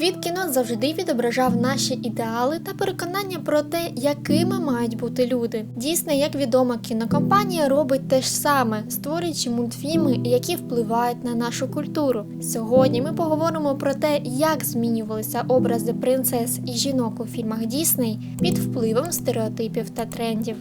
Світ кіно завжди відображав наші ідеали та переконання про те, якими мають бути люди. Дійсно, як відома кінокомпанія робить те ж саме, створюючи мультфільми, які впливають на нашу культуру. Сьогодні ми поговоримо про те, як змінювалися образи принцес і жінок у фільмах Дісней під впливом стереотипів та трендів.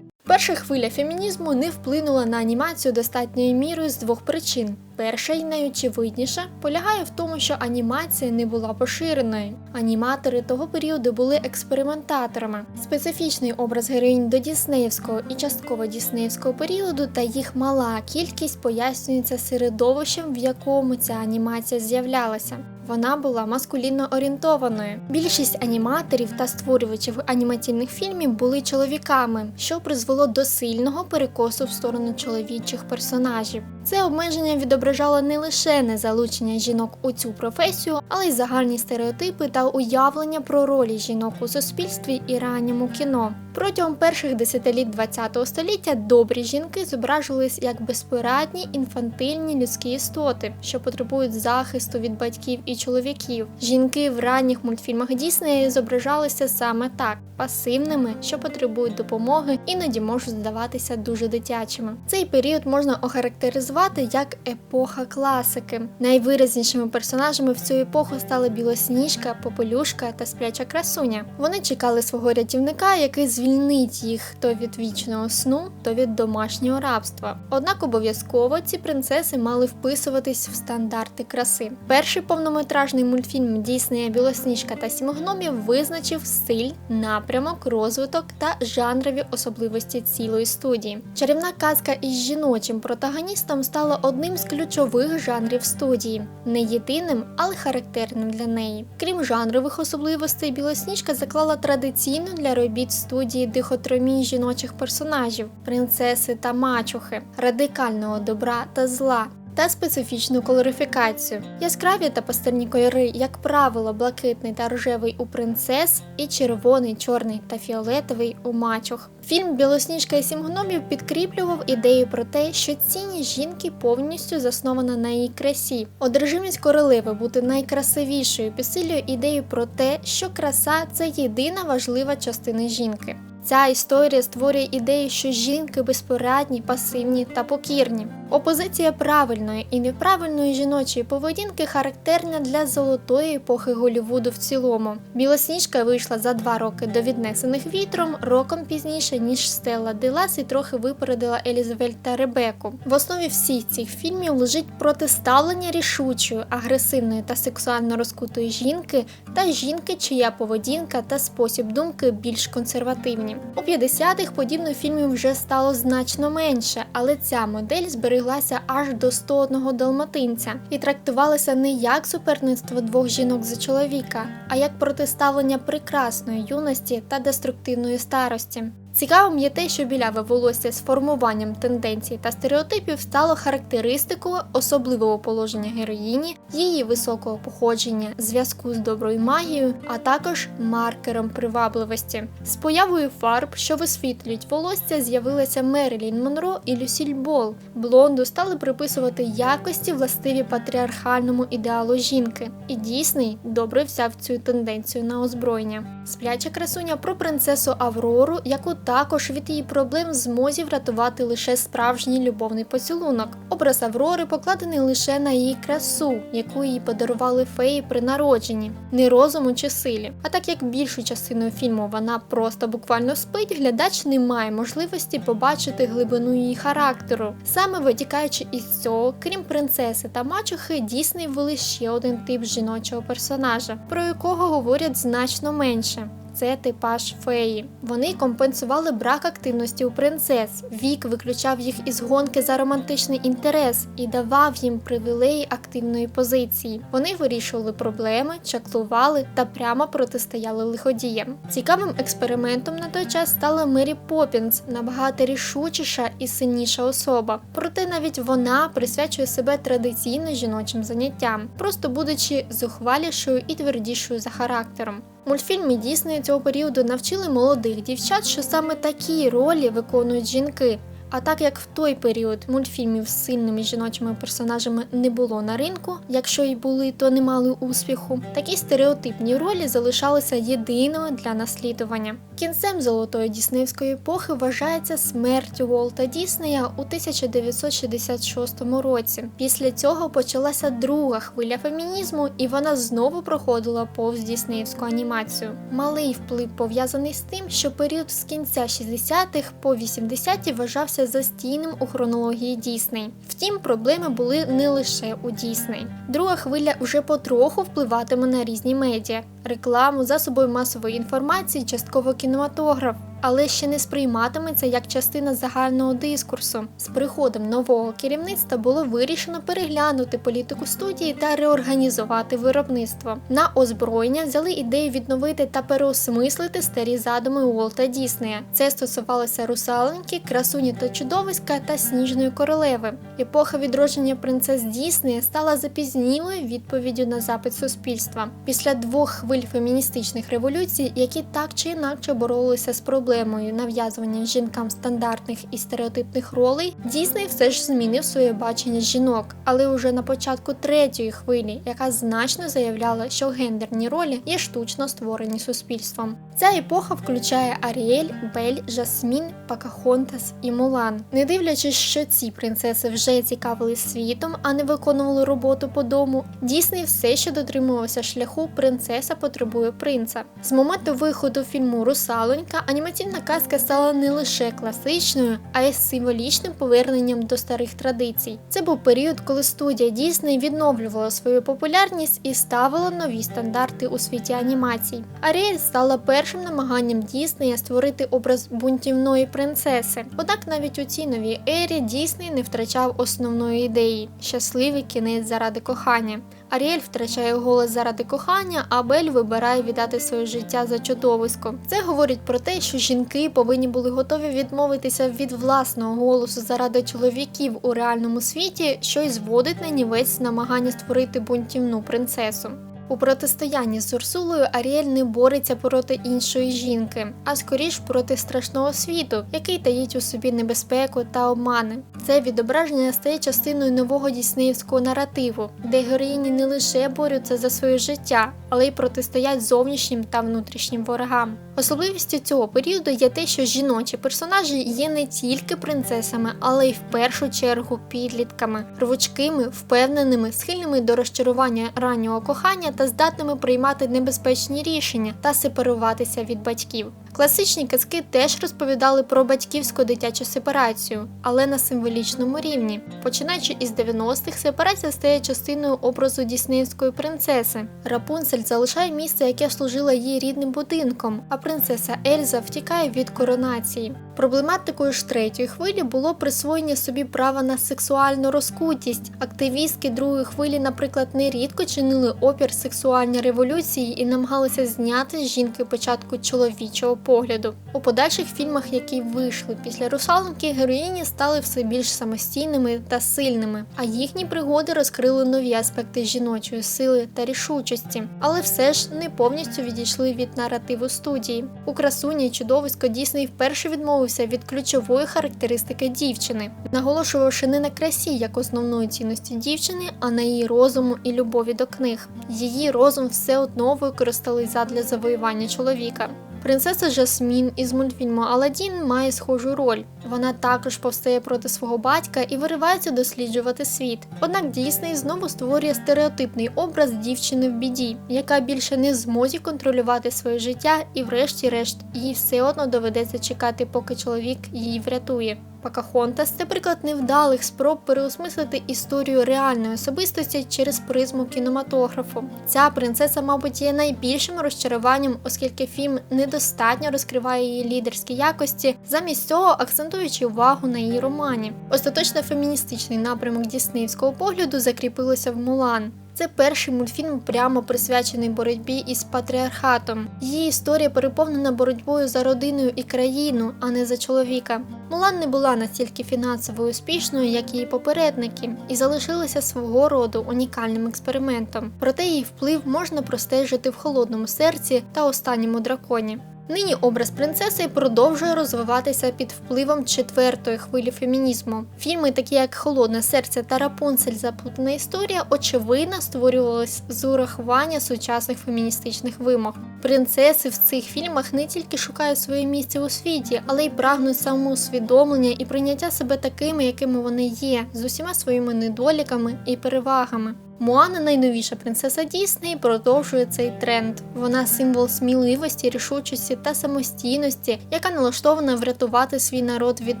Перша хвиля фемінізму не вплинула на анімацію достатньою мірою з двох причин. Перша і найочевидніша полягає в тому, що анімація не була поширеною. Аніматори того періоду були експериментаторами. Специфічний образ героїнь до Діснеївського і частково Діснеївського періоду та їх мала кількість пояснюється середовищем, в якому ця анімація з'являлася. Вона була маскулінно орієнтованою. Більшість аніматорів та створювачів анімаційних фільмів були чоловіками, що призвело до сильного перекосу в сторону чоловічих персонажів. Це обмеження відображало не лише незалучення жінок у цю професію, але й загальні стереотипи та уявлення про ролі жінок у суспільстві і ранньому кіно. Протягом перших десятиліть ХХ століття добрі жінки зображувались як безпорадні інфантильні людські істоти, що потребують захисту від батьків і чоловіків. Жінки в ранніх мультфільмах Діснея зображалися саме так пасивними, що потребують допомоги, іноді можуть здаватися дуже дитячими. Цей період можна охарактеризувати як епоха класики. Найвиразнішими персонажами в цю епоху стали білосніжка, попелюшка та спляча красуня. Вони чекали свого рятівника, який звільнить їх то від вічного сну, то від домашнього рабства. Однак обов'язково ці принцеси мали вписуватись в стандарти краси. Перший повнометражний мультфільм Діснея Білосніжка та Сім гномів визначив стиль, напрямок, розвиток та жанрові особливості цілої студії. Чарівна казка із жіночим протагоністом стала одним з ключових жанрів студії, не єдиним, але характерним для неї. Крім жанрових особливостей, білосніжка заклала традиційну для робіт студії дихотромії жіночих персонажів, принцеси та мачухи, радикального добра та зла. Та специфічну колорифікацію. Яскраві та пастерні кольори, як правило, блакитний та рожевий у принцес, і червоний, чорний та фіолетовий у мачух. Фільм Білосніжка і сім гномів підкріплював ідею про те, що цінність жінки повністю заснована на її красі. Одержимість королеви бути найкрасивішою підсилює ідею про те, що краса це єдина важлива частина жінки. Ця історія створює ідею, що жінки безпорадні, пасивні та покірні. Опозиція правильної і неправильної жіночої поведінки характерна для золотої епохи Голлівуду в цілому. Білосніжка вийшла за два роки до віднесених вітром, роком пізніше ніж Стелла Делас і трохи випередила Елізавель та Ребеку. В основі всіх цих фільмів лежить протиставлення рішучої, агресивної та сексуально розкутої жінки та жінки, чия поведінка та спосіб думки більш консервативні. У 50-х подібних фільмів вже стало значно менше, але ця модель збереглася аж до 101 далматинця і трактувалася не як суперництво двох жінок за чоловіка, а як протиставлення прекрасної юності та деструктивної старості. Цікавим є те, що біляве волосся з формуванням тенденцій та стереотипів стало характеристикою особливого положення героїні, її високого походження, зв'язку з доброю магією, а також маркером привабливості. З появою фарб, що висвітлюють волосся, з'явилися Мерилін Монро і Люсіль Бол. Блонду стали приписувати якості, властиві патріархальному ідеалу жінки. І Дійсний добре взяв цю тенденцію на озброєння. Спляча красуня про принцесу Аврору, яку також від її проблем змозі врятувати лише справжній любовний поцілунок. Образ Аврори покладений лише на її красу, яку їй подарували феї при народженні, не розуму чи силі. А так як більшу частину фільму вона просто буквально спить, глядач не має можливості побачити глибину її характеру. Саме витікаючи із цього, крім принцеси та мачухи, Дісней ввели ще один тип жіночого персонажа, про якого говорять значно менше. Це типаж феї. Вони компенсували брак активності у принцес. Вік виключав їх із гонки за романтичний інтерес і давав їм привілеї активної позиції. Вони вирішували проблеми, чаклували та прямо протистояли лиходіям. Цікавим експериментом на той час стала Мері Поппінс, набагато рішучіша і сильніша особа. Проте навіть вона присвячує себе традиційно жіночим заняттям, просто будучи зухвалішою і твердішою за характером. Мультфільми Діснея цього періоду навчили молодих дівчат, що саме такі ролі виконують жінки. А так як в той період мультфільмів з сильними жіночими персонажами не було на ринку, якщо й були, то не мали успіху, такі стереотипні ролі залишалися єдиною для наслідування. Кінцем золотої діснеївської епохи вважається смерть Уолта Діснея у 1966 році. Після цього почалася друга хвиля фемінізму, і вона знову проходила повз діснеївську анімацію. Малий вплив пов'язаний з тим, що період з кінця 60-х по 80-ті вважався застійним у хронології Дісней. Втім, проблеми були не лише у Дісней. Друга хвиля вже потроху впливатиме на різні медіа, рекламу, засоби масової інформації, частково кінематограф. Але ще не сприйматиметься як частина загального дискурсу. З приходом нового керівництва було вирішено переглянути політику студії та реорганізувати виробництво. На озброєння взяли ідею відновити та переосмислити старі задуми Уолта Діснея. Це стосувалося русаленьки, красуні та чудовиська та сніжної королеви. Епоха відродження принцес Діснея стала запізнілою відповіддю на запит суспільства. Після двох хвиль феміністичних революцій, які так чи інакше боролися з проблемою нав'язування жінкам стандартних і стереотипних ролей, Дісней все ж змінив своє бачення жінок, але уже на початку третьої хвилі, яка значно заявляла, що гендерні ролі є штучно створені суспільством. Ця епоха включає Аріель, Бель, Жасмін, Пакахонтас і Мулан. Не дивлячись, що ці принцеси вже цікавились світом, а не виконували роботу по дому, Дісней все ще дотримувався шляху Принцеса потребує принца. З моменту виходу фільму Русалонька анімаційна казка стала не лише класичною, а й символічним поверненням до старих традицій. Це був період, коли студія Дісней відновлювала свою популярність і ставила нові стандарти у світі анімацій. Аріель стала першим намаганням Діснея створити образ бунтівної принцеси. Однак навіть у цій новій ері Дісней не втрачав основної ідеї щасливий кінець заради кохання. Аріель втрачає голос заради кохання, а Бель вибирає віддати своє життя за чудовисько. Це говорить про те, що жінки повинні були готові відмовитися від власного голосу заради чоловіків у реальному світі, що й зводить на нівець намагання створити бунтівну принцесу. У протистоянні з Урсулою Аріель не бореться проти іншої жінки, а скоріш проти страшного світу, який таїть у собі небезпеку та обмани. Це відображення стає частиною нового діснеївського наративу, де героїні не лише борються за своє життя, але й протистоять зовнішнім та внутрішнім ворогам. Особливістю цього періоду є те, що жіночі персонажі є не тільки принцесами, але й в першу чергу підлітками, рвучкими, впевненими, схильними до розчарування раннього кохання та здатними приймати небезпечні рішення та сепаруватися від батьків. Класичні казки теж розповідали про батьківську дитячу сепарацію, але на символічному рівні. Починаючи із 90-х, сепарація стає частиною образу діснеївської принцеси. Рапунцель залишає місце, яке служило її рідним будинком, а принцеса Ельза втікає від коронації. Проблематикою ж третьої хвилі було присвоєння собі права на сексуальну розкутість. Активістки другої хвилі, наприклад, нерідко чинили опір сексуальній революції і намагалися зняти з жінки початку чоловічого погляду. У подальших фільмах, які вийшли після русалоньки, героїні стали все більш самостійними та сильними, а їхні пригоди розкрили нові аспекти жіночої сили та рішучості, але все ж не повністю відійшли від наративу студії. У красуні чудовисько Дісней вперше відмовився від ключової характеристики дівчини, наголошувавши не на красі як основної цінності дівчини, а на її розуму і любові до книг. Її розум все одно використали задля завоювання чоловіка. Принцеса Жасмін із мультфільму Аладдін має схожу роль. Вона також повстає проти свого батька і виривається досліджувати світ. Однак Дісней знову створює стереотипний образ дівчини в біді, яка більше не в змозі контролювати своє життя, і, врешті-решт, їй все одно доведеться чекати, поки чоловік її врятує. Покахонтас це приклад невдалих спроб переосмислити історію реальної особистості через призму кінематографу. Ця принцеса, мабуть, є найбільшим розчаруванням, оскільки фільм недостатньо розкриває її лідерські якості, замість цього акцентуючи увагу на її романі. Остаточно феміністичний напрямок діснеївського погляду закріпилося в Мулан. Це перший мультфільм, прямо присвячений боротьбі із патріархатом. Її історія переповнена боротьбою за родиною і країну, а не за чоловіка. Мулан не була настільки фінансово успішною, як її попередники, і залишилася свого роду унікальним експериментом. Проте її вплив можна простежити в холодному серці та останньому драконі. Нині образ принцеси продовжує розвиватися під впливом четвертої хвилі фемінізму. Фільми, такі як Холодне серце та Рапунцель Заплутана історія, очевидно створювались з урахування сучасних феміністичних вимог. Принцеси в цих фільмах не тільки шукають своє місце у світі, але й прагнуть самоусвідомлення і прийняття себе такими, якими вони є, з усіма своїми недоліками і перевагами. Моана, найновіша принцеса Дісней, продовжує цей тренд. Вона символ сміливості, рішучості та самостійності, яка налаштована врятувати свій народ від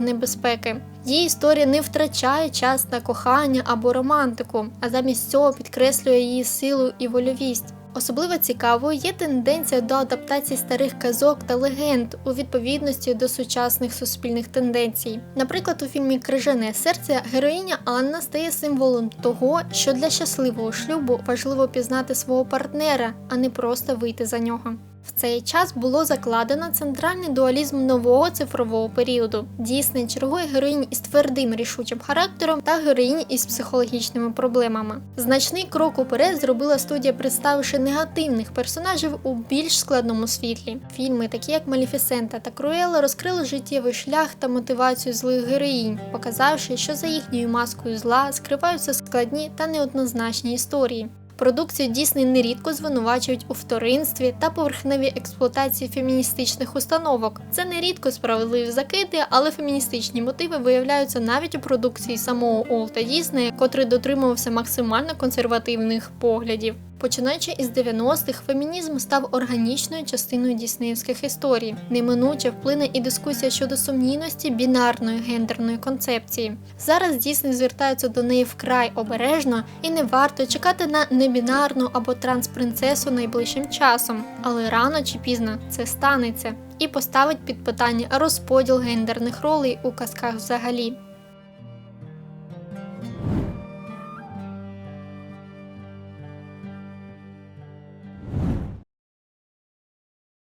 небезпеки. Її історія не втрачає час на кохання або романтику, а замість цього підкреслює її силу і вольовість. Особливо цікавою є тенденція до адаптації старих казок та легенд у відповідності до сучасних суспільних тенденцій. Наприклад, у фільмі Крижане серце героїня Анна стає символом того, що для щасливого шлюбу важливо пізнати свого партнера, а не просто вийти за нього. В цей час було закладено центральний дуалізм нового цифрового періоду. Дійсний чергує героїнь із твердим рішучим характером та героїнь із психологічними проблемами. Значний крок уперед зробила студія, представивши негативних персонажів у більш складному світлі. Фільми, такі як Маліфісента та Круела, розкрили життєвий шлях та мотивацію злих героїнь, показавши, що за їхньою маскою зла скриваються складні та неоднозначні історії. Продукцію Дісней нерідко звинувачують у вторинстві та поверхневій експлуатації феміністичних установок. Це нерідко справедливі закиди, але феміністичні мотиви виявляються навіть у продукції самого Олта Діснея, котрий дотримувався максимально консервативних поглядів. Починаючи із 90-х, фемінізм став органічною частиною діснеївських історій. Неминуче вплине і дискусія щодо сумнівності бінарної гендерної концепції. Зараз Дісней звертаються до неї вкрай обережно і не варто чекати на небінарну або транспринцесу найближчим часом, але рано чи пізно це станеться і поставить під питання розподіл гендерних ролей у казках взагалі.